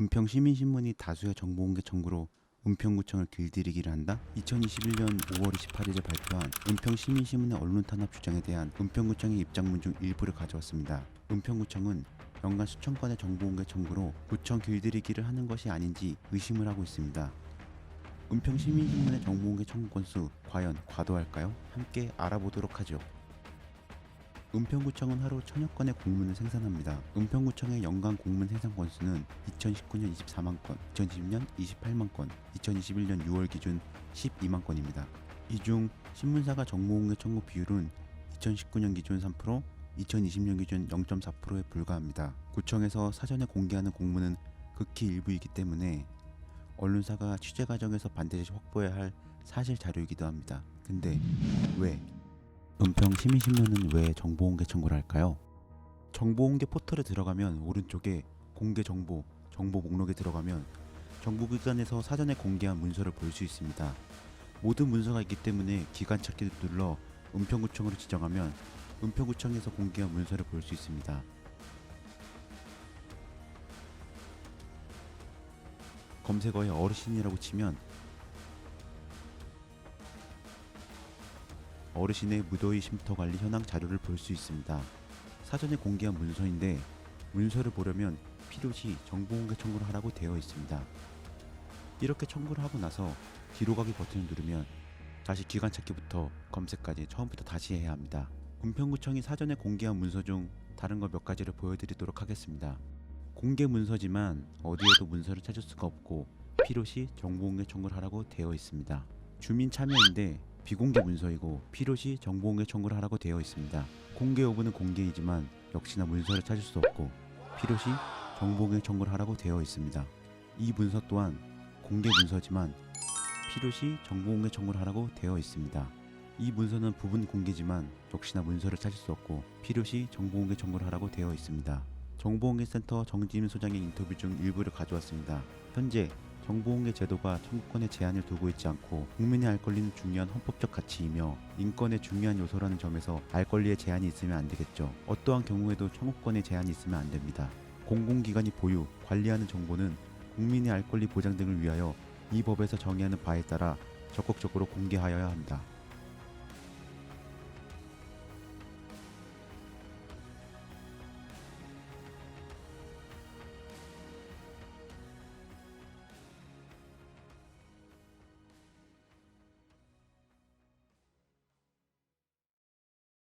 은평 시민신문이 다수의 정보공개 청구로 은평구청을 길들이기를 한다? 2021년 5월 28일에 발표한 은평 시민신문의 언론 탄압 주장에 대한 은평구청의 입장문 중 일부를 가져왔습니다. 은평구청은 연간 수천 건의 정보공개 청구로 구청 길들이기를 하는 것이 아닌지 의심을 하고 있습니다. 은평 시민신문의 정보공개 청구 건수 과연 과도할까요? 함께 알아보도록 하죠. 은평구청은 하루 천여 건의 공문을 생산합니다. 은평구청의 연간 공문 생산 건수는 2019년 24만 건, 2020년 28만 건, 2021년 6월 기준 12만 건입니다. 이 중 신문사가 정보공개 청구 비율은 2019년 기준 3%, 2020년 기준 0.4%에 불과합니다. 구청에서 사전에 공개하는 공문은 극히 일부이기 때문에 언론사가 취재 과정에서 반드시 확보해야 할 사실 자료이기도 합니다. 근데 왜 은평 시민신문은 왜 정보공개 청구를 할까요? 정보공개 포털에 들어가면 오른쪽에 공개 정보, 정보 목록에 들어가면 정부기관에서 사전에 공개한 문서를 볼 수 있습니다. 모든 문서가 있기 때문에 기관 찾기를 눌러 은평구청으로 지정하면 은평구청에서 공개한 문서를 볼 수 있습니다. 검색어에 어르신이라고 치면 어르신의 무더위 쉼터 관리 현황 자료를 볼 수 있습니다. 사전에 공개한 문서인데 문서를 보려면 필요시 정보공개 청구를 하라고 되어 있습니다. 이렇게 청구를 하고 나서 뒤로 가기 버튼을 누르면 다시 기관 찾기부터 검색까지 처음부터 다시 해야 합니다. 은평구청이 사전에 공개한 문서 중 다른 거 몇 가지를 보여드리도록 하겠습니다. 공개 문서지만 어디에도 문서를 찾을 수가 없고 필요시 정보공개 청구를 하라고 되어 있습니다. 주민 참여인데 비공개 문서이고 필요시 정보공개 청구를 하라고 되어 있습니다. 공개 여부는 공개이지만 역시나 문서를 찾을 수 없고 필요시 정보공개 청구를 하라고 되어 있습니다. 이 문서 또한 공개 문서지만 필요시 정보공개 청구를 하라고 되어 있습니다. 이 문서는 부분 공개지만 역시나 문서를 찾을 수 없고 필요시 정보공개 청구를 하라고 되어 있습니다. 정보공개센터 정지민 소장의 인터뷰 중 일부를 가져왔습니다. 현재 정보공개 제도가 청구권에 제한을 두고 있지 않고 국민의 알 권리는 중요한 헌법적 가치이며 인권의 중요한 요소라는 점에서 알 권리에 제한이 있으면 안 되겠죠. 어떠한 경우에도 청구권에 제한이 있으면 안 됩니다. 공공기관이 보유, 관리하는 정보는 국민의 알 권리 보장 등을 위하여 이 법에서 정의하는 바에 따라 적극적으로 공개하여야 한다.